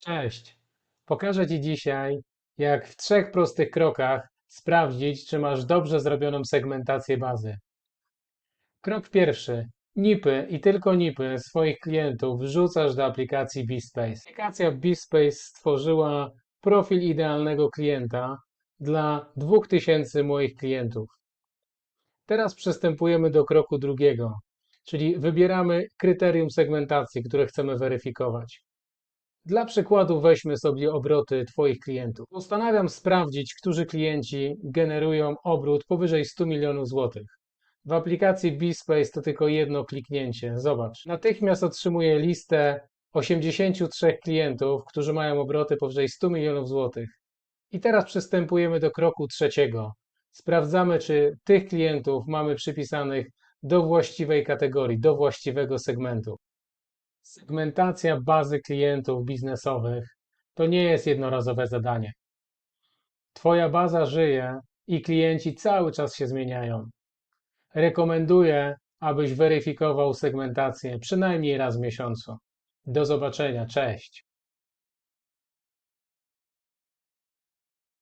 Cześć. Pokażę Ci dzisiaj, jak w trzech prostych krokach sprawdzić, czy masz dobrze zrobioną segmentację bazy. Krok pierwszy. NIPy i tylko NIPy swoich klientów wrzucasz do aplikacji BeSpace. Aplikacja BeSpace stworzyła profil idealnego klienta dla 2000 moich klientów. Teraz przystępujemy do kroku drugiego, czyli wybieramy kryterium segmentacji, które chcemy weryfikować. Dla przykładu weźmy sobie obroty Twoich klientów. Postanawiam sprawdzić, którzy klienci generują obrót powyżej 100 milionów złotych. W aplikacji BeSpace to tylko jedno kliknięcie. Zobacz. Natychmiast otrzymuję listę 83 klientów, którzy mają obroty powyżej 100 milionów złotych. I teraz przystępujemy do kroku trzeciego. Sprawdzamy, czy tych klientów mamy przypisanych do właściwej kategorii, do właściwego segmentu. Segmentacja bazy klientów biznesowych to nie jest jednorazowe zadanie. Twoja baza żyje i klienci cały czas się zmieniają. Rekomenduję, abyś weryfikował segmentację przynajmniej raz w miesiącu. Do zobaczenia, cześć.